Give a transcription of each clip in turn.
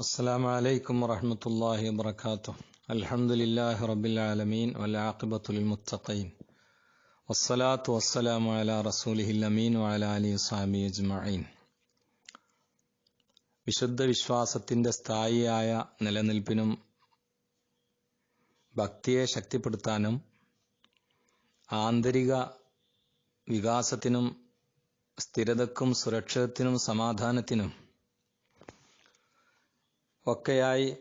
السلام عليكم ورحمة الله وبركاته الحمد لله رب العالمين والعاقبة للمتقين والصلاة والسلام على رسوله الأمين وعلى آله وصحبه أجمعين വിശുദ്ധ വിശ്വാസത്തിന്റെ സ്ഥായിയായ നിലനിൽപ്പിനും ഭക്തിയെ ശക്തിപ്പെടുത്താനും ആന്തരിക വികാസത്തിനും സ്ഥിരതക്കും സുരക്ഷിതത്തിനും സമാധാനത്തിനും ഒക്കെയായി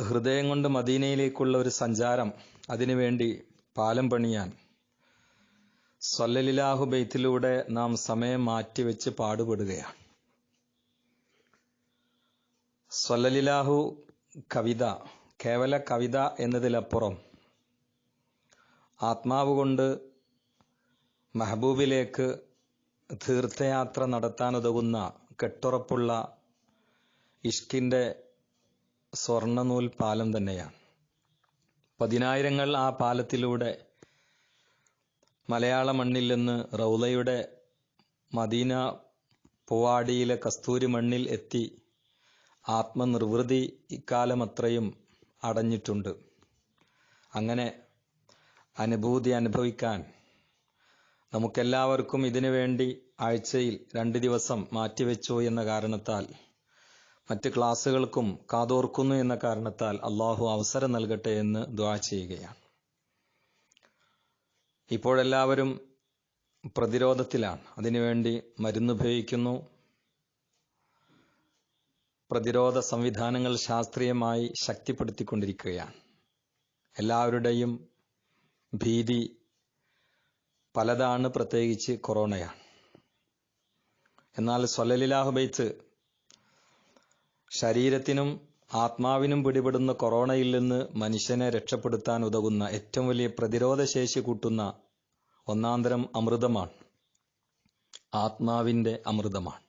ഹൃദയം കൊണ്ട് മദീനയിലേക്കുള്ള ഒരു സഞ്ചാരം അതിനുവേണ്ടി പാലം പണിയാൻ. സൊല്ലലിലാഹു ബെയ്ത്തിലൂടെ നാം സമയം മാറ്റിവെച്ച് പാടുപെടുകയാണ്. സൊല്ലലിലാഹു കവിത കേവല കവിത എന്നതിലപ്പുറം ആത്മാവ് കൊണ്ട് മെഹബൂബിലേക്ക് തീർത്ഥയാത്ര നടത്താനുതകുന്ന കെട്ടുറപ്പുള്ള ഇഷ്കിന്റെ സ്വർണനൂൽ പാലം തന്നെയാണ്. പതിനായിരങ്ങൾ ആ പാലത്തിലൂടെ മലയാള മണ്ണിൽ നിന്ന് റൗലയുടെ മദീന പൂവാടിയിലെ കസ്തൂരി മണ്ണിൽ എത്തി ആത്മനിർവൃതി ഇക്കാലമത്രയും അടഞ്ഞിട്ടുണ്ട്. അങ്ങനെ അനുഭൂതി അനുഭവിക്കാൻ നമുക്കെല്ലാവർക്കും ഇതിനു വേണ്ടി ആഴ്ചയിൽ രണ്ട് ദിവസം മാറ്റിവെച്ചു എന്ന കാരണത്താൽ മറ്റ് ക്ലാസ്സുകൾക്കും കാതോർക്കുന്നു എന്ന കാരണത്താൽ അള്ളാഹു അവസരം നൽകട്ടെ എന്ന് ദ്വാ ചെയ്യുകയാണ്. ഇപ്പോഴെല്ലാവരും പ്രതിരോധത്തിലാണ്. അതിനുവേണ്ടി മരുന്നുപയോഗിക്കുന്നു പ്രതിരോധ സംവിധാനങ്ങൾ ശാസ്ത്രീയമായി ശക്തിപ്പെടുത്തിക്കൊണ്ടിരിക്കുകയാണ്. എല്ലാവരുടെയും ഭീതി പലതാണ് പ്രത്യേകിച്ച് കൊറോണയാണ്. എന്നാൽ സൊലലിലാഹു ബൈത്ത് ശരീരത്തിനും ആത്മാവിനും പിടിപെടുന്ന കൊറോണയിൽ നിന്ന് മനുഷ്യനെ രക്ഷപ്പെടുത്താൻ ഉതകുന്ന ഏറ്റവും വലിയ പ്രതിരോധ ശേഷി കൂട്ടുന്ന ഒന്നാന്തരം അമൃതമാണ്. ആത്മാവിന്റെ അമൃതമാണ്.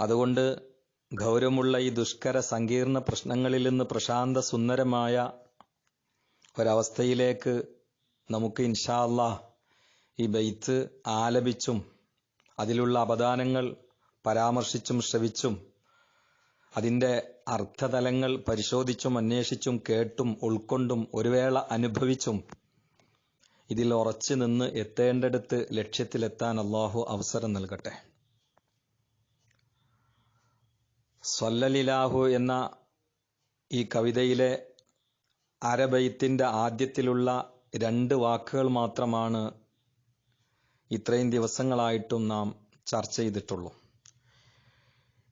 അതുകൊണ്ട് ഗൗരവമുള്ള ഈ ദുഷ്കര സങ്കീർണ പ്രശ്നങ്ങളിൽ നിന്ന് പ്രശാന്ത സുന്ദരമായ ഒരവസ്ഥയിലേക്ക് നമുക്ക് ഇൻഷാല്ല ഈ ബെയ്ത്ത് ആലപിച്ചും അതിലുള്ള അപദാനങ്ങൾ പരാമർശിച്ചും ശ്രവിച്ചും അതിന്റെ അർത്ഥതലങ്ങൾ പരിശോധിച്ചും അന്വേഷിച്ചും കേട്ടും ഉൾക്കൊണ്ടും ഒരു വേള അനുഭവിച്ചും ഇതിൽ ഉറച്ചു നിന്ന് എത്തേണ്ടടുത്ത് ലക്ഷ്യത്തിലെത്താൻ അള്ളാഹു അവസരം നൽകട്ടെ. സ്വല്ലലിലാഹു എന്ന ഈ കവിതയിലെ അരബൈത്തിന്റെ ആദ്യത്തിലുള്ള രണ്ട് വാക്കുകൾ മാത്രമാണ് ഇത്രയും ദിവസങ്ങളായിട്ടും നാം ചർച്ച ചെയ്തിട്ടുള്ളൂ.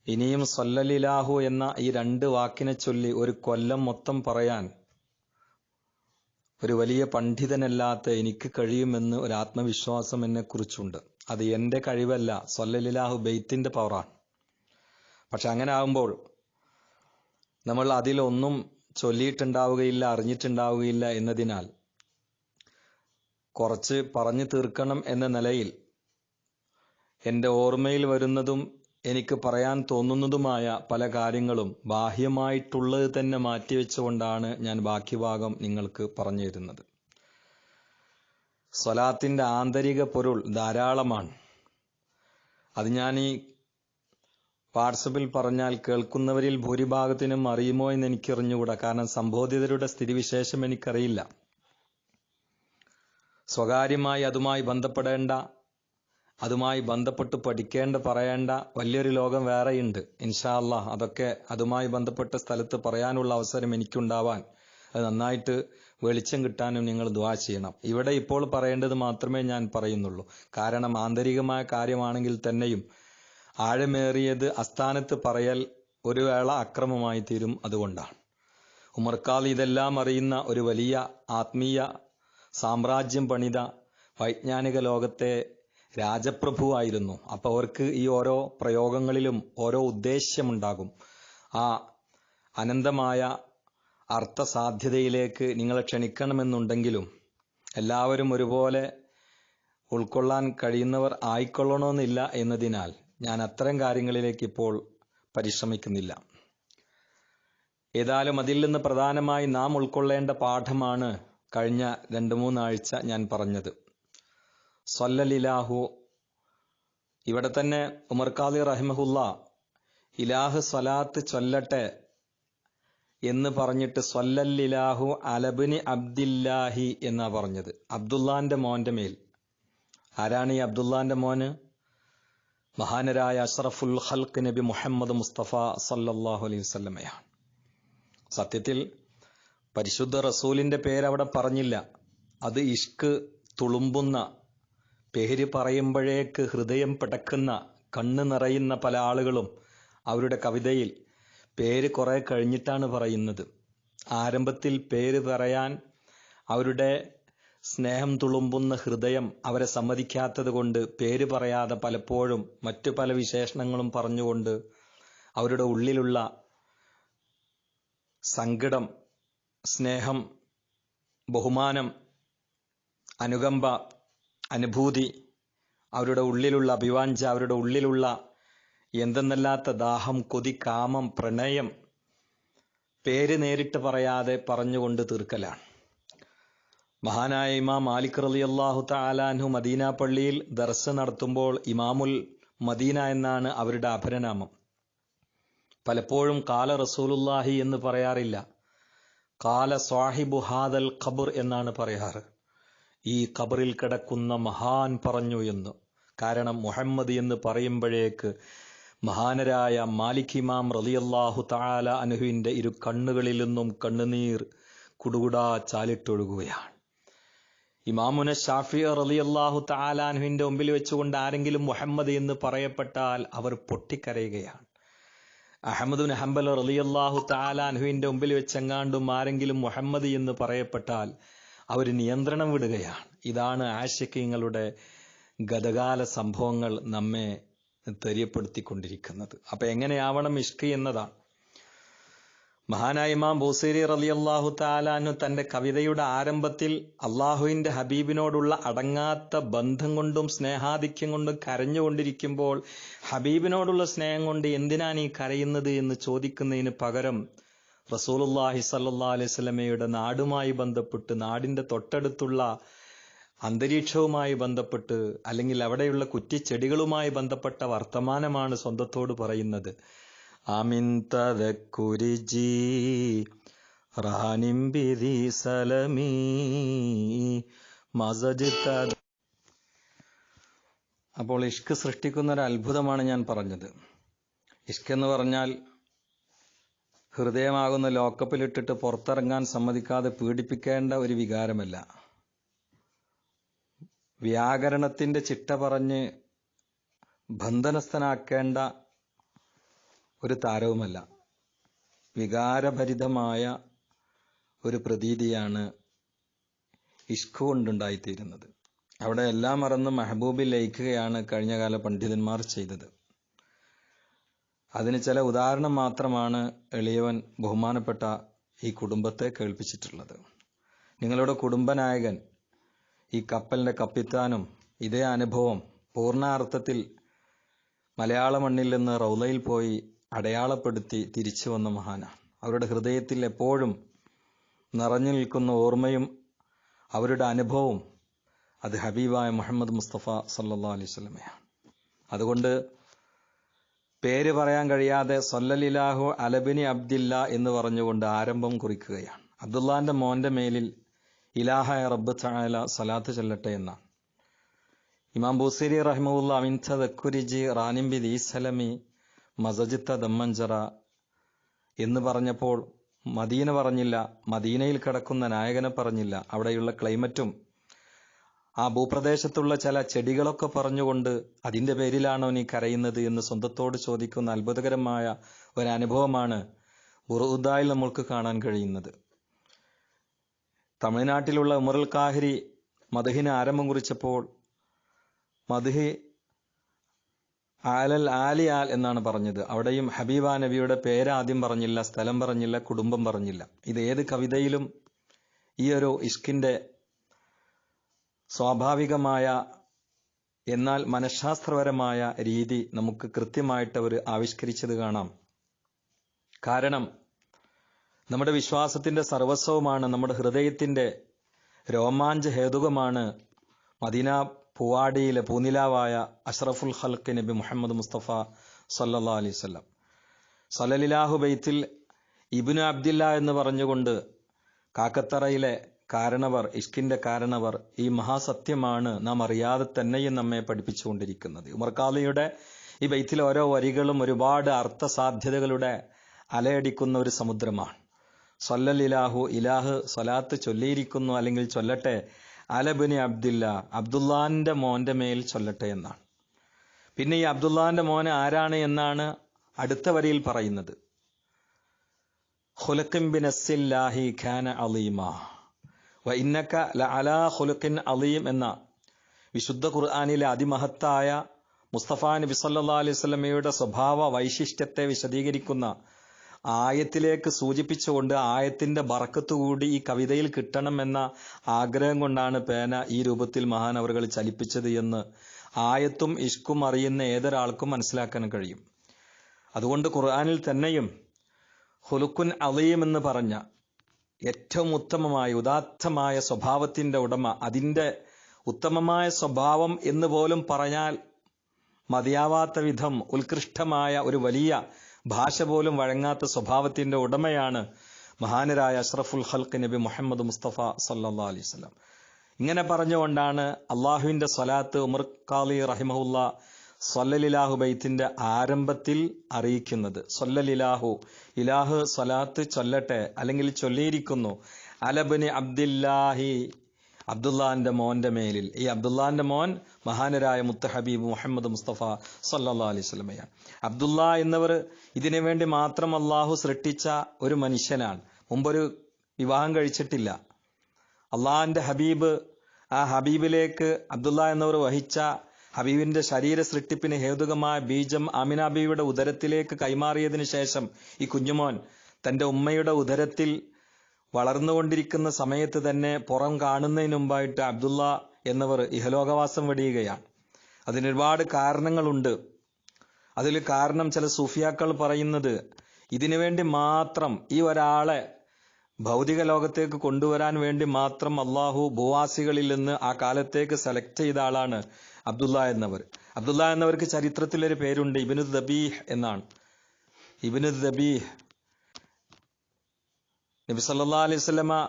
ഇനിയും സൊല്ലലിലാഹു എന്ന ഈ രണ്ട് വാക്കിനെ ചൊല്ലി ഒരു കൊല്ലം മൊത്തം പറയാൻ ഒരു വലിയ പണ്ഡിതനല്ലാത്ത എനിക്ക് കഴിയുമെന്ന് ഒരു ആത്മവിശ്വാസം എന്നെ കുറിച്ചുണ്ട്. അത് എന്റെ കഴിവല്ല. സൊല്ലലിലാഹു ബെയ്ത്തിന്റെ പവറാണ് പക്ഷെ അങ്ങനെ ആകുമ്പോൾ നമ്മൾ അതിലൊന്നും ചൊല്ലിയിട്ടുണ്ടാവുകയില്ല അറിഞ്ഞിട്ടുണ്ടാവുകയില്ല എന്നതിനാൽ കുറച്ച് പറഞ്ഞു തീർക്കണം എന്ന നിലയിൽ എന്റെ ഓർമ്മയിൽ വരുന്നതും എനിക്ക് പറയാൻ തോന്നുന്നതുമായ പല കാര്യങ്ങളും ബാഹ്യമായിട്ടുള്ളത് തന്നെ മാറ്റിവെച്ചുകൊണ്ടാണ് ഞാൻ ബാക്കി ഭാഗം നിങ്ങൾക്ക് പറഞ്ഞു തരുന്നത് സ്വലാത്തിന്റെ ആന്തരിക പൊരുൾ ധാരാളമാണ്. അത് ഞാൻ ഈ വാട്സപ്പിൽ പറഞ്ഞാൽ കേൾക്കുന്നവരിൽ ഭൂരിഭാഗത്തിനും അറിയുമോ എന്ന് എനിക്കറിഞ്ഞുകൂടാ. കാരണം സംബോധിതരുടെ സ്ഥിതിവിശേഷം എനിക്കറിയില്ല. സ്വകാര്യമായി അതുമായി ബന്ധപ്പെടേണ്ട അതുമായി ബന്ധപ്പെട്ട് പഠിക്കേണ്ട പറയേണ്ട വലിയൊരു ലോകം വേറെയുണ്ട്. ഇൻഷാ ഇൻഷാല്ല അതൊക്കെ അതുമായി ബന്ധപ്പെട്ട സ്ഥലത്ത് പറയാനുള്ള അവസരം എനിക്കുണ്ടാവാൻ അത് നന്നായിട്ട് വെളിച്ചം കിട്ടാനും നിങ്ങൾ ദ്വാ ചെയ്യണം. ഇവിടെ ഇപ്പോൾ പറയേണ്ടത് മാത്രമേ ഞാൻ പറയുന്നുള്ളൂ. കാരണം ആന്തരികമായ കാര്യമാണെങ്കിൽ തന്നെയും ആഴമേറിയത് അസ്ഥാനത്ത് പറയൽ ഒരു വേള അക്രമമായി തീരും അതുകൊണ്ടാണ്. ഉമർക്കാൽ ഇതെല്ലാം അറിയുന്ന ഒരു വലിയ ആത്മീയ സാമ്രാജ്യം പണിത വൈജ്ഞാനിക ലോകത്തെ രാജപ്രഭുവായിരുന്നു അപ്പൊ അവർക്ക് ഈ ഓരോ പ്രയോഗങ്ങളിലും ഓരോ ഉദ്ദേശ്യമുണ്ടാകും. ആ അനന്തമായ അർത്ഥസാധ്യതയിലേക്ക് നിങ്ങളെ ക്ഷണിക്കണമെന്നുണ്ടെങ്കിലും എല്ലാവരും ഒരുപോലെ ഉൾക്കൊള്ളാൻ കഴിയുന്നവർ ആയിക്കൊള്ളണമെന്നില്ല എന്നതിനാൽ ഞാൻ അത്തരം കാര്യങ്ങളിലേക്ക് ഇപ്പോൾ പരിശ്രമിക്കുന്നില്ല. ഏതായാലും അതിൽ നിന്ന് പ്രധാനമായി നാം ഉൾക്കൊള്ളേണ്ട പാഠമാണ് കഴിഞ്ഞ രണ്ട് മൂന്നാഴ്ച ഞാൻ പറഞ്ഞത്. സൊല്ലലിലാഹു. ഇവിടെ തന്നെ ഉമർ ഖാദി റഹിമഹുല്ല ഇലാഹ് സ്വലാത്ത് ചൊല്ലട്ടെ എന്ന് പറഞ്ഞിട്ട് സൊല്ലല്ലിലാഹു അലബിനി അബ്ദില്ലാഹി എന്നാ പറഞ്ഞത്. അബ്ദുല്ലാന്റെ മോന്റെ മേൽ. ആരാണ് ഈ അബ്ദുല്ലാന്റെ മോന്? മഹാനരായ അഷ്റഫുൽ ഹൽക്ക് നബി മുഹമ്മദ് മുസ്തഫ സല്ലാഹു അലൈഹി വസല്ലമയാണ്. സത്യത്തിൽ പരിശുദ്ധ റസൂലിന്റെ പേര് അവിടെ പറഞ്ഞില്ല. അത് ഇഷ്ക് തുളുമ്പുന്ന പേര് പറയുമ്പോഴേക്ക് ഹൃദയം പിടക്കുന്ന കണ്ണ് നിറയുന്ന പല ആളുകളും അവരുടെ കവിതയിൽ പേര് കുറെ കഴിഞ്ഞിട്ടാണ് പറയുന്നത്. ആരംഭത്തിൽ പേര് പറയാൻ അവരുടെ സ്നേഹം തുളുമ്പുന്ന ഹൃദയം അവരെ സമ്മതിക്കാത്തത് കൊണ്ട് പേര് പറയാതെ പലപ്പോഴും മറ്റു പല വിശേഷണങ്ങളും പറഞ്ഞുകൊണ്ട് അവരുടെ ഉള്ളിലുള്ള സങ്കടം സ്നേഹം ബഹുമാനം അനുകമ്പ അനുഭൂതി അവരുടെ ഉള്ളിലുള്ള അഭിവാഞ്ച അവരുടെ ഉള്ളിലുള്ള എന്തെന്നല്ലാത്ത ദാഹം കൊതി കാമം പ്രണയം പേര് നേരിട്ട് പറയാതെ പറഞ്ഞുകൊണ്ട് തീർക്കലാണ്. മഹാനായ ഇമാം മാലിക് റലി അള്ളാഹു താലാൻഹു മദീന പള്ളിയിൽ ദർശ നടത്തുമ്പോൾ ഇമാമുൽ മദീന എന്നാണ് അവരുടെ അപരനാമം പലപ്പോഴും കാല റസൂലുല്ലാഹി എന്ന് പറയാറില്ല. കാല സ്വാഹിബു ഹാദൽ ഖബർ എന്നാണ് പറയാറ്. ഈ ഖബറിൽ കിടക്കുന്ന മഹാൻ പറഞ്ഞു എന്ന്. കാരണം മുഹമ്മദ് എന്ന് പറയുമ്പോഴേക്ക് മഹാനരായ മാലിക് ഇമാം റലിയല്ലാഹു താല അനുഹുവിന്റെ ഇരു കണ്ണുകളിൽ നിന്നും കണ്ണുനീർ കുടുകുടാ ചാലിട്ടൊഴുകുകയാണ്. ഇമാമുന ഷാഫി റലിയല്ലാഹു താലാനുവിന്റെ മുമ്പിൽ വെച്ചുകൊണ്ട് ആരെങ്കിലും മുഹമ്മദ് എന്ന് പറയപ്പെട്ടാൽ അവർ പൊട്ടിക്കരയുകയാണ്. അഹമ്മദുൻ ഹംബൽ റലിയല്ലാഹു താലാൻഹുവിന്റെ മുമ്പിൽ വെച്ചെങ്ങാണ്ടും ആരെങ്കിലും മുഹമ്മദ് എന്ന് പറയപ്പെട്ടാൽ അവർ നിയന്ത്രണം വിടുകയാണ്. ഇതാണ് ആശയങ്ങളുടെ ഗതകാല സംഭവങ്ങൾ നമ്മെ തെര്യപ്പെടുത്തിക്കൊണ്ടിരിക്കുന്നത്. അപ്പൊ എങ്ങനെയാവണം ഇഷ്ക് എന്നതാണ്. മഹാനായ ഇമാം ബൂസേരി അള്ളാഹു താലാനു തന്റെ കവിതയുടെ ആരംഭത്തിൽ അള്ളാഹുവിന്റെ ഹബീബിനോടുള്ള അടങ്ങാത്ത ബന്ധം കൊണ്ടും സ്നേഹാധിക്യം കൊണ്ടും കരഞ്ഞുകൊണ്ടിരിക്കുമ്പോൾ ഹബീബിനോടുള്ള സ്നേഹം കൊണ്ട് എന്തിനാണ് ഈ കരയുന്നത് എന്ന് ചോദിക്കുന്നതിന് പകരം റസൂലുല്ലാഹി സല്ലാ അലൈഹി നാടുമായി ബന്ധപ്പെട്ട് നാടിന്റെ തൊട്ടടുത്തുള്ള അന്തരീക്ഷവുമായി ബന്ധപ്പെട്ട് അല്ലെങ്കിൽ അവിടെയുള്ള കുറ്റിച്ചെടികളുമായി ബന്ധപ്പെട്ട വർത്തമാനമാണ് സ്വന്തത്തോട് പറയുന്നത്. സലമീ അപ്പോൾ ഇഷ്ക് സൃഷ്ടിക്കുന്ന ഒരു അത്ഭുതമാണ് ഞാൻ പറഞ്ഞത്. ഇഷ്ക് എന്ന് പറഞ്ഞാൽ ഹൃദയമാകുന്ന ലോക്കപ്പിലിട്ടിട്ട് പുറത്തിറങ്ങാൻ സമ്മതിക്കാതെ പീഡിപ്പിക്കേണ്ട ഒരു വികാരമല്ല. വ്യാകരണത്തിന്റെ ചിട്ട പറഞ്ഞ് ബന്ധനസ്ഥനാക്കേണ്ട ഒരു താരവുമല്ല. വികാരഭരിതമായ ഒരു പ്രതീതിയാണ് ഇഷ്കു കൊണ്ടുണ്ടായിത്തീരുന്നത്. അവിടെ എല്ലാം മറന്ന് മെഹബൂബിൽ ലയിക്കുകയാണ് കഴിഞ്ഞകാല പണ്ഡിതന്മാർ ചെയ്തത്. അതിന് ചില ഉദാഹരണം മാത്രമാണ് എളിയവൻ ബഹുമാനപ്പെട്ട ഈ കുടുംബത്തെ കേൾപ്പിച്ചിട്ടുള്ളത്. നിങ്ങളുടെ കുടുംബനായകൻ ഈ കപ്പലിന്റെ കപ്പിത്താനും ഇതേ അനുഭവം പൂർണാർത്ഥത്തിൽ മലയാള മണ്ണിൽ നിന്ന് റൗലയിൽ പോയി അടയാളപ്പെടുത്തി തിരിച്ചു വന്ന മഹാനാണ് അവരുടെ ഹൃദയത്തിൽ എപ്പോഴും നിറഞ്ഞു നിൽക്കുന്ന ഓർമ്മയും അവരുടെ അനുഭവവും അത് ഹബീബായ മുഹമ്മദ് മുസ്തഫ സല്ലാ അലൈഹി സ്വലമയാണ് അതുകൊണ്ട് പേര് പറയാൻ കഴിയാതെ സൊല്ലലിലാഹു അലബിനി അബ്ദില്ല എന്ന് പറഞ്ഞുകൊണ്ട് ആരംഭം കുറിക്കുകയാണ്. അബ്ദുല്ലാന്റെ മോന്റെ മേലിൽ ഇലാഹ റബ്ബ് ചായാല സലാത്ത് ചെല്ലട്ടെ എന്നാണ്. ഇമാം ബൂസിരി റഹ്മുല്ല അമിൻത ദക്കുരിജി റാനിംബി ദീസലമി മസജിത്ത ദമ്മഞ്ചറ എന്ന് പറഞ്ഞപ്പോൾ മദീന പറഞ്ഞില്ല മദീനയിൽ കിടക്കുന്ന നായകനെ പറഞ്ഞില്ല അവിടെയുള്ള ക്ലൈമറ്റും ആ ഭൂപ്രദേശത്തുള്ള ചില ചെടികളൊക്കെ പറഞ്ഞുകൊണ്ട് അതിന്റെ പേരിലാണോ നീ കരയുന്നത് എന്ന് സ്വന്തത്തോട് ചോദിക്കുന്ന അത്ഭുതകരമായ ഒരു അനുഭവമാണ് ബുറുദായിൽ നമ്മൾക്ക് കാണാൻ കഴിയുന്നത്. തമിഴ്നാട്ടിലുള്ള ഉമറുൽ കാഹിരി മധുഹിന് ആരംഭം കുറിച്ചപ്പോൾ മധുഹി ആലൽ ആലിയാൽ എന്നാണ് പറഞ്ഞത്. അവിടെയും ഹബീബ നബിയുടെ പേരാദ്യം പറഞ്ഞില്ല സ്ഥലം പറഞ്ഞില്ല കുടുംബം പറഞ്ഞില്ല. ഇത് ഏത് കവിതയിലും ഈ ഒരു ഇഷ്കിന്റെ സ്വാഭാവികമായ എന്നാൽ മനഃശാസ്ത്രപരമായ രീതി നമുക്ക് കൃത്യമായിട്ട് അവർ ആവിഷ്കരിച്ചത് കാണാം. കാരണം നമ്മുടെ വിശ്വാസത്തിന്റെ സർവസ്വമാണ് നമ്മുടെ ഹൃദയത്തിന്റെ രോമാഞ്ച ഹേതുകമാണ് മദീന പൂവാടിയിലെ പൂനിലാവായ അഷ്റഫുൽ ഹൽക്ക് നബി മുഹമ്മദ് മുസ്തഫ സല്ലാ അലൈഹി വസല്ലം. സലലിലാഹു ബൈത്തിൽ ഇബ്നു അബ്ദില്ല എന്ന് പറഞ്ഞുകൊണ്ട് കാക്കത്തറയിലെ കാരണവർ ഇഷ്കിന്റെ കാരണവർ ഈ മഹാസത്യമാണ് നാം അറിയാതെ തന്നെയും നമ്മെ പഠിപ്പിച്ചുകൊണ്ടിരിക്കുന്നത്. ഉമർകാലിയുടെ ഈ ബൈത്തിലെ ഓരോ വരികളും ഒരുപാട് അർത്ഥസാധ്യതകളുടെ അലയടിക്കുന്ന ഒരു സമുദ്രമാണ്. സൊല്ലൽ ഇലാഹു ഇലാഹ് സൊലാത്ത് ചൊല്ലിയിരിക്കുന്നു അല്ലെങ്കിൽ ചൊല്ലട്ടെ അലബിനി അബ്ദില്ല അബ്ദുല്ലാന്റെ മോന്റെ മേൽ ചൊല്ലട്ടെ എന്നാണ്. പിന്നെ ഈ അബ്ദുല്ലാന്റെ മോനെ ആരാണ് എന്നാണ് അടുത്ത വരിയിൽ പറയുന്നത്. ഖുലഖിൻ ബിനസ്സില്ലാഹി ഖാന അലീമ. വ ഇന്നക ലഅലാ ഖുലഖിൻ അലീം എന്ന വിശുദ്ധ ഖുർആാനിലെ അതിമഹത്തായ മുസ്തഫ നബി സല്ലാ അലൈഹി സ്വലമയുടെ സ്വഭാവ വൈശിഷ്ട്യത്തെ വിശദീകരിക്കുന്ന ആയത്തിലേക്ക് സൂചിപ്പിച്ചുകൊണ്ട് ആയത്തിന്റെ ബറക്കത്തുകൂടി ഈ കവിതയിൽ കിട്ടണം എന്ന ആഗ്രഹം കൊണ്ടാണ് പേന ഈ രൂപത്തിൽ മഹാനവറുകൾ ചലിപ്പിച്ചത് എന്ന് ആയത്തും ഇഷ്കും അറിയുന്ന ഏതൊരാൾക്കും മനസ്സിലാക്കാൻ കഴിയും. അതുകൊണ്ട് ഖുർആനിൽ തന്നെയും ഹുലുക്കുൻ അലീം എന്ന് പറഞ്ഞ ഏറ്റവും ഉത്തമമായ ഉദാത്തമായ സ്വഭാവത്തിന്റെ ഉടമ അതിന്റെ ഉത്തമമായ സ്വഭാവം എന്ന് പോലും പറഞ്ഞാൽ മതിയാവാത്ത വിധം ഉത്കൃഷ്ടമായ ഒരു വലിയ ഭാഷ പോലും വഴങ്ങാത്ത സ്വഭാവത്തിന്റെ ഉടമയാണ് മഹാനരായ അഷ്റഫുൽ ഹൽക്ക് നബി മുഹമ്മദ് മുസ്തഫ സല്ലാ അലൈഹി സ്വലം ഇങ്ങനെ പറഞ്ഞുകൊണ്ടാണ് അള്ളാഹുവിന്റെ സ്വലാത്ത് ഉമർ ഖാലി റഹിമഹുല്ല സൊല്ലലിലാഹു ബൈത്തിന്റെ ആരംഭത്തിൽ അറിയിക്കുന്നത്. സൊല്ലലിലാഹു ഇലാഹു സൊലാത്ത് ചൊല്ലട്ടെ അല്ലെങ്കിൽ ചൊല്ലിയിരിക്കുന്നു. അലബിന് അബ്ദില്ലാഹി അബ്ദുല്ലാന്റെ മോന്റെ മേലിൽ. ഈ അബ്ദുല്ലാന്റെ മോൻ മഹാനരായ മുത്തഹബീബ് മുഹമ്മദ് മുസ്തഫ സല്ലാ അലൈഹി സ്വലമയാണ് അബ്ദുല്ല എന്നവർ ഇതിനു വേണ്ടി മാത്രം അള്ളാഹു സൃഷ്ടിച്ച ഒരു മനുഷ്യനാണ്. മുമ്പൊരു വിവാഹം കഴിച്ചിട്ടില്ല. അള്ളാഹിന്റെ ഹബീബ് ആ ഹബീബിലേക്ക് അബ്ദുല്ല എന്നവർ വഹിച്ച ഹബീബിന്റെ ശരീര സൃഷ്ടിപ്പിന് ഹേതുകമായ ബീജം ബീവിയുടെ ഉദരത്തിലേക്ക് കൈമാറിയതിനു ശേഷം ഈ കുഞ്ഞുമോൻ തന്റെ ഉമ്മയുടെ ഉദരത്തിൽ വളർന്നുകൊണ്ടിരിക്കുന്ന സമയത്ത് തന്നെ പുറം കാണുന്നതിന് മുമ്പായിട്ട് അബ്ദുള്ള എന്നവർ ഇഹലോകവാസം വെടിയുകയാണ്. അതിനൊരുപാട് കാരണങ്ങളുണ്ട്. അതിൽ കാരണം ചില സൂഫിയാക്കൾ പറയുന്നത് ഇതിനു വേണ്ടി മാത്രം ഈ ഒരാളെ ഭൗതിക ലോകത്തേക്ക് കൊണ്ടുവരാൻ വേണ്ടി മാത്രം അള്ളാഹു ഭൂവാസികളിൽ നിന്ന് ആ കാലത്തേക്ക് സെലക്ട് ചെയ്ത ആളാണ് അബ്ദുല്ല എന്നവർ. അബ്ദുള്ള എന്നവർക്ക് ചരിത്രത്തിലൊരു പേരുണ്ട് ഇബിനു ദബീഹ് എന്നാണ്. ഇബിനു ദബീഹ് നബി സല്ലാ അലൈഹി സ്വലമ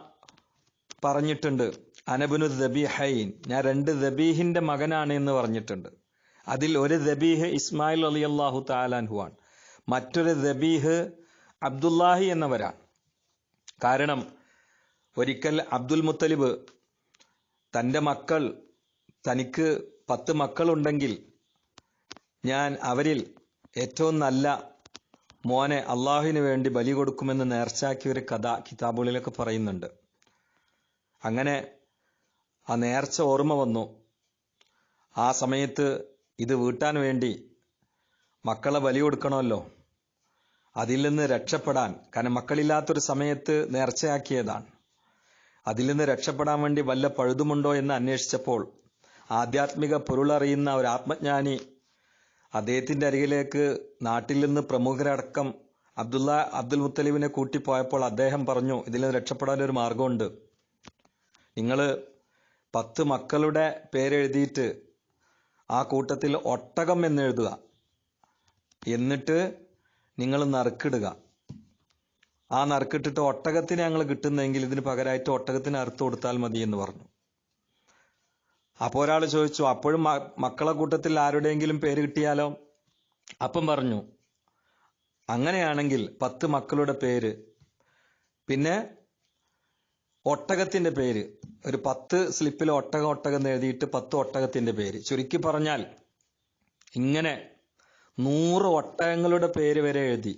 പറഞ്ഞിട്ടുണ്ട് അനബിനു ദബീഹൈൻ. ഞാൻ രണ്ട് ദബീഹിന്റെ മകനാണ് എന്ന് പറഞ്ഞിട്ടുണ്ട്. അതിൽ ഒരു ദബീഹ് ഇസ്മായിൽ അലി അള്ളാഹു താലാൻഹുവാണ് മറ്റൊരു ദബീഹ് അബ്ദുല്ലാഹി എന്നവരാണ്. കാരണം ഒരിക്കൽ അബ്ദുൽ മുത്തലിബ് തന്റെ മക്കൾ തനിക്ക് പത്ത് മക്കളുണ്ടെങ്കിൽ ഞാൻ അവരിൽ ഏറ്റവും നല്ല മോനെ അള്ളാഹുവിന് വേണ്ടി ബലി കൊടുക്കുമെന്ന് നേർച്ചയാക്കിയ ഒരു കഥ കിതാബുകളിലൊക്കെ പറയുന്നുണ്ട്. അങ്ങനെ ആ നേർച്ച ഓർമ്മ വന്നു. ആ സമയത്ത് ഇത് വീട്ടാൻ വേണ്ടി മക്കളെ ബലി കൊടുക്കണമല്ലോ. അതിൽ നിന്ന് രക്ഷപ്പെടാൻ കാരണം മക്കളില്ലാത്തൊരു സമയത്ത് നേർച്ചയാക്കിയതാണ്. അതിൽ നിന്ന് രക്ഷപ്പെടാൻ വേണ്ടി വല്ല പഴുതുമുണ്ടോ എന്ന് അന്വേഷിച്ചപ്പോൾ ആധ്യാത്മിക പൊരുളറിയുന്ന ഒരു ആത്മജ്ഞാനി അദ്ദേഹത്തിന്റെ അരികിലേക്ക് നാട്ടിൽ നിന്ന് പ്രമുഖരടക്കം അബ്ദുള്ള അബ്ദുൽ മുത്തലിബിനെ കൂട്ടിപ്പോയപ്പോൾ അദ്ദേഹം പറഞ്ഞു ഇതിൽ നിന്ന് രക്ഷപ്പെടാൻ ഒരു മാർഗമുണ്ട് നിങ്ങൾ പത്ത് മക്കളുടെ പേരെഴുതിയിട്ട് ആ കൂട്ടത്തിൽ ഒട്ടകം എന്നെഴുതുക എന്നിട്ട് നിങ്ങൾ നറുക്കിടുക. ആ നറുക്കിട്ടിട്ട് ഒട്ടകത്തിന് ഞങ്ങൾ കിട്ടുന്നെങ്കിൽ ഇതിന് പകരമായിട്ട് ഒട്ടകത്തിന് അറുത്ത് കൊടുത്താൽ മതി എന്ന് പറഞ്ഞു. അപ്പോൾ ഒരാൾ ചോദിച്ചു അപ്പോഴും മക്കളെ കൂട്ടത്തിൽ ആരുടെയെങ്കിലും പേര് കിട്ടിയാലോ? അപ്പം പറഞ്ഞു അങ്ങനെയാണെങ്കിൽ പത്ത് മക്കളുടെ പേര് പിന്നെ ഒട്ടകത്തിന്റെ പേര് ഒരു പത്ത് സ്ലിപ്പിൽ ഒട്ടകം ഒട്ടകം എഴുതിയിട്ട് പത്ത് ഒട്ടകത്തിന്റെ പേര്. ചുരുക്കി പറഞ്ഞാൽ ഇങ്ങനെ നൂറ് ഒട്ടകങ്ങളുടെ പേര് വരെ എഴുതി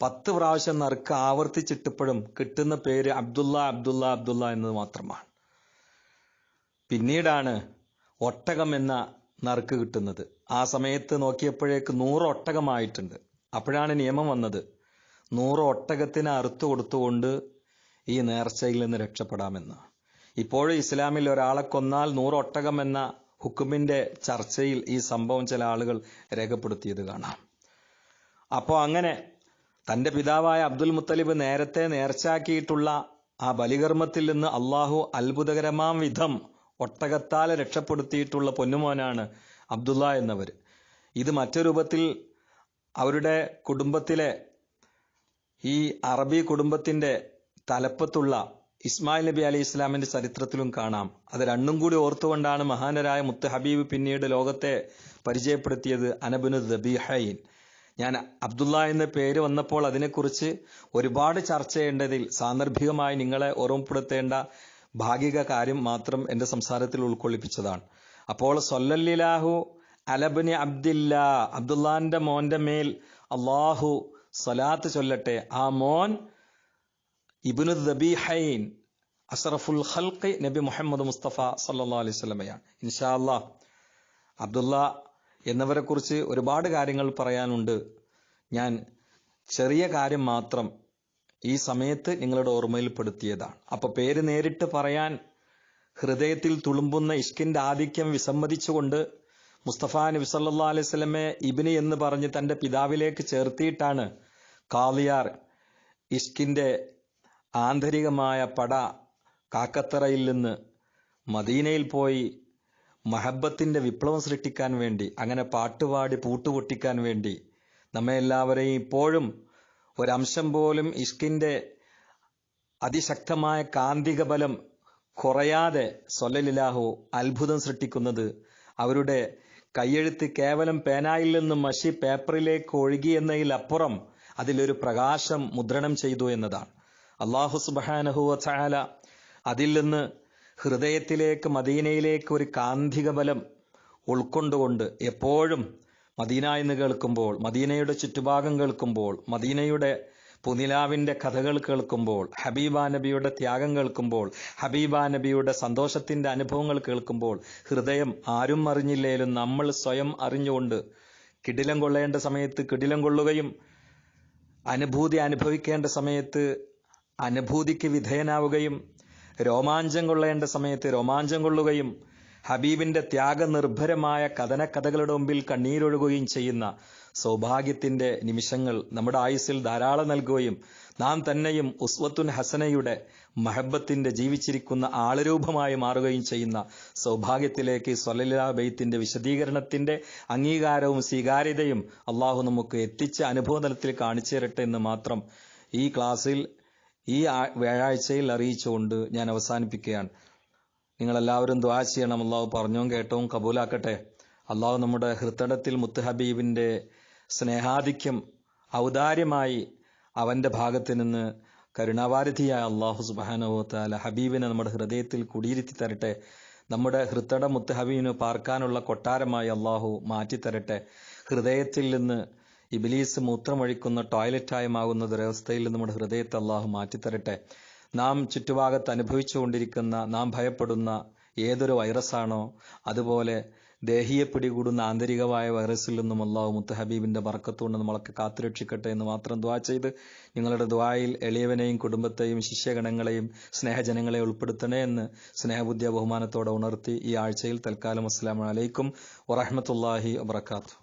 പത്ത് പ്രാവശ്യം നറുക്ക് ആവർത്തിച്ചിട്ടപ്പോഴും കിട്ടുന്ന പേര് അബ്ദുള്ള അബ്ദുള്ള അബ്ദുള്ള എന്നത് മാത്രമാണ്. പിന്നീടാണ് ഒട്ടകം എന്ന നറുക്ക് കിട്ടുന്നത്. ആ സമയത്ത് നോക്കിയപ്പോഴേക്ക് നൂറ് ഒട്ടകമായിട്ടുണ്ട്. അപ്പോഴാണ് നിയമം വന്നത്. നൂറ് ഒട്ടകത്തിന് അറുത്തു കൊടുത്തുകൊണ്ട് ഈ നേർച്ചയിൽ നിന്ന് രക്ഷപ്പെടാമെന്ന്. ഇപ്പോഴും ഇസ്ലാമിൽ ഒരാളെ കൊന്നാൽ നൂറ് ഒട്ടകം എന്ന ഹുക്കുമിന്റെ ചർച്ചയിൽ ഈ സംഭവം ചില ആളുകൾ രേഖപ്പെടുത്തിയത് കാണാം. അപ്പോൾ അങ്ങനെ തന്റെ പിതാവായ അബ്ദുൽ മുത്തലിബ് നേരത്തെ നേർച്ചാക്കിയിട്ടുള്ള ആ ബലികർമ്മത്തിൽ നിന്ന് അള്ളാഹു അത്ഭുതകരമാം വിധം ഒട്ടകത്താലെ രക്ഷപ്പെടുത്തിയിട്ടുള്ള പൊന്നുമോനാണ് അബ്ദുള്ള എന്നവർ ഇത് മറ്റൊരു രൂപത്തിൽ അവരുടെ കുടുംബത്തിലെ ഈ അറബി കുടുംബത്തിന്റെ തലപ്പത്തുള്ള ഇസ്മായിൽ നബി അലി ഇസ്ലാമിന്റെ ചരിത്രത്തിലും കാണാം. അത് രണ്ടും കൂടി ഓർത്തുകൊണ്ടാണ് മഹാനരായ മുത്ത് ഹബീബ് പിന്നീട് ലോകത്തെ പരിചയപ്പെടുത്തിയത് അനബുനു ദബിഹൈൻ. ഞാൻ അബ്ദുള്ള എന്ന പേര് വന്നപ്പോൾ അതിനെക്കുറിച്ച് ഒരുപാട് ചർച്ച ചെയ്യേണ്ടതിൽ സാന്ദർഭികമായി നിങ്ങളെ ഓർമ്മപ്പെടുത്തേണ്ട ഭാഗിക കാര്യം മാത്രം എന്റെ സംസാരത്തിൽ ഉൾക്കൊള്ളിപ്പിച്ചതാണ്. അപ്പോൾ സൊല്ലല്ലാഹു അലബിന് അബ്ദില്ല അബ്ദുല്ലാന്റെ മോന്റെ മേൽ അള്ളാഹു സ്വലാത്ത് ചൊല്ലട്ടെ. ആ മോൻ ഇബിനു ദബീഹൈൻ അഷറഫുൽ ഖൽഖ് നബി മുഹമ്മദ് മുസ്തഫ സല്ലാ അലൈഹി സ്വലമയാണ് ഇൻഷാ അള്ളാഹ് അബ്ദുള്ള എന്നവരെ കുറിച്ച് ഒരുപാട് കാര്യങ്ങൾ പറയാനുണ്ട്. ഞാൻ ചെറിയ കാര്യം മാത്രം ഈ സമയത്ത് നിങ്ങളുടെ ഓർമ്മയിൽപ്പെടുത്തിയതാണ്. അപ്പൊ പേര് നേരിട്ട് പറയാൻ ഹൃദയത്തിൽ തുളുമ്പുന്ന ഇഷ്കിന്റെ ആധിക്യം വിസമ്മതിച്ചുകൊണ്ട് മുസ്തഫ നബി സല്ലാ അലൈഹി സ്വലമെ ഇബിനി എന്ന് പറഞ്ഞ് തന്റെ പിതാവിലേക്ക് ചേർത്തിയിട്ടാണ് കാളിയാർ ഇഷ്കിന്റെ ആന്തരികമായ പട കാക്കത്തറയിൽ നിന്ന് മദീനയിൽ പോയി മഹബത്തിന്റെ വിപ്ലവം സൃഷ്ടിക്കാൻ വേണ്ടി അങ്ങനെ പാട്ടുപാടി പൂട്ടുപൊട്ടിക്കാൻ വേണ്ടി നമ്മെ എല്ലാവരെയും ഇപ്പോഴും ഒരംശം പോലും ഇഷ്കിന്റെ അതിശക്തമായ കാന്തിക ബലം കുറയാതെ സൊല്ലലിലാഹു അത്ഭുതം സൃഷ്ടിക്കുന്നത് അവരുടെ കയ്യെഴുത്ത് കേവലം പേനായിൽ നിന്നും മഷി പേപ്പറിലേക്ക് ഒഴുകി എന്നതിലപ്പുറം അതിലൊരു പ്രകാശം മുദ്രണം ചെയ്തു എന്നതാണ്. അള്ളാഹു സുബാനഹുവ ചാല അതിൽ നിന്ന് ഹൃദയത്തിലേക്ക് മദീനയിലേക്ക് ഒരു കാന്തിക ബലം ഉൾക്കൊണ്ടുകൊണ്ട് എപ്പോഴും മദീന എന്ന് കേൾക്കുമ്പോൾ മദീനയുടെ ചുറ്റുഭാഗം കേൾക്കുമ്പോൾ മദീനയുടെ പുനിലാവിന്റെ കഥകൾ കേൾക്കുമ്പോൾ ഹബീബ നബിയുടെ ത്യാഗം കേൾക്കുമ്പോൾ ഹബീബ നബിയുടെ സന്തോഷത്തിന്റെ അനുഭവങ്ങൾ കേൾക്കുമ്പോൾ ഹൃദയം ആരും അറിഞ്ഞില്ലേലും നമ്മൾ സ്വയം അറിഞ്ഞുകൊണ്ട് കിടിലം കൊള്ളേണ്ട സമയത്ത് കിടിലം കൊള്ളുകയും അനുഭൂതി അനുഭവിക്കേണ്ട സമയത്ത് അനുഭൂതിക്ക് വിധേയനാവുകയും രോമാഞ്ചം കൊള്ളേണ്ട സമയത്ത് രോമാഞ്ചം കൊള്ളുകയും ഹബീബിന്റെ ത്യാഗനിർഭരമായ കഥനക്കഥകളുടെ മുമ്പിൽ കണ്ണീരൊഴുകുകയും ചെയ്യുന്ന സൗഭാഗ്യത്തിന്റെ നിമിഷങ്ങൾ നമ്മുടെ ആയുസ്സിൽ ധാരാളം നൽകുകയും നാം തന്നെയും ഉസ്വത്തുൻ ഹസനയുടെ മഹബത്തിന്റെ ജീവിച്ചിരിക്കുന്ന ആളരൂപമായി മാറുകയും ചെയ്യുന്ന സൗഭാഗ്യത്തിലേക്ക് സ്വലലാ ബെയ്ത്തിന്റെ വിശദീകരണത്തിന്റെ അംഗീകാരവും സ്വീകാര്യതയും അള്ളാഹു നമുക്ക് എത്തിച്ച അനുഭവതലത്തിൽ കാണിച്ചു തരട്ടെ എന്ന് മാത്രം ഈ ക്ലാസ്സിൽ ഈ വ്യാഴാഴ്ചയിൽ അറിയിച്ചുകൊണ്ട് ഞാൻ അവസാനിപ്പിക്കുകയാണ്. നിങ്ങളെല്ലാവരും ദ്വാ ചെയ്യണം. അള്ളാഹു പറഞ്ഞോ കേട്ടവും കബൂലാക്കട്ടെ. അള്ളാഹു നമ്മുടെ ഹൃത്തടത്തിൽ മുത്തുഹബീബിന്റെ സ്നേഹാധിക്യം ഔദാര്യമായി അവന്റെ ഭാഗത്ത് നിന്ന് കരുണാവാരിധിയായ അള്ളാഹു സുബാനുഭവത്താല ഹബീബിനെ നമ്മുടെ ഹൃദയത്തിൽ കുടിയിരുത്തി തരട്ടെ. നമ്മുടെ ഹൃത്തട മുത്ത് ഹബീബിന് പാർക്കാനുള്ള കൊട്ടാരമായി അള്ളാഹു മാറ്റിത്തരട്ടെ ഹൃദയത്തിൽ നിന്ന് ഇബിലീസ് മൂത്രമൊഴിക്കുന്ന ടോയ്ലറ്റായി മാകുന്ന ദുരവസ്ഥയിൽ നമ്മുടെ ഹൃദയത്തെ അള്ളാഹു മാറ്റിത്തരട്ടെ നാം ചുറ്റുഭാഗത്ത് അനുഭവിച്ചുകൊണ്ടിരിക്കുന്ന നാം ഭയപ്പെടുന്ന ഏതൊരു വൈറസാണോ അതുപോലെ ദേഹിയെ പിടികൂടുന്ന ആന്തരികമായ വൈറസിൽ നിന്നും അള്ളാഹു മുത്തഹബീബിന്റെ ബർക്കത്തുകൊണ്ട് നമ്മളൊക്കെ കാത്തുരക്ഷിക്കട്ടെ എന്ന് മാത്രം ദ്വാ ചെയ്ത് നിങ്ങളുടെ ദ്വായിൽ എളിയവനെയും കുടുംബത്തെയും ശിഷ്യഗണങ്ങളെയും സ്നേഹജനങ്ങളെ ഉൾപ്പെടുത്തണേ എന്ന് സ്നേഹബുദ്ധിയ ബഹുമാനത്തോടെ ഉണർത്തി ഈ ആഴ്ചയിൽ തൽക്കാലം അസ്സാം വലൈക്കും വറഹമത്തല്ലാഹി വബർക്കാത്തു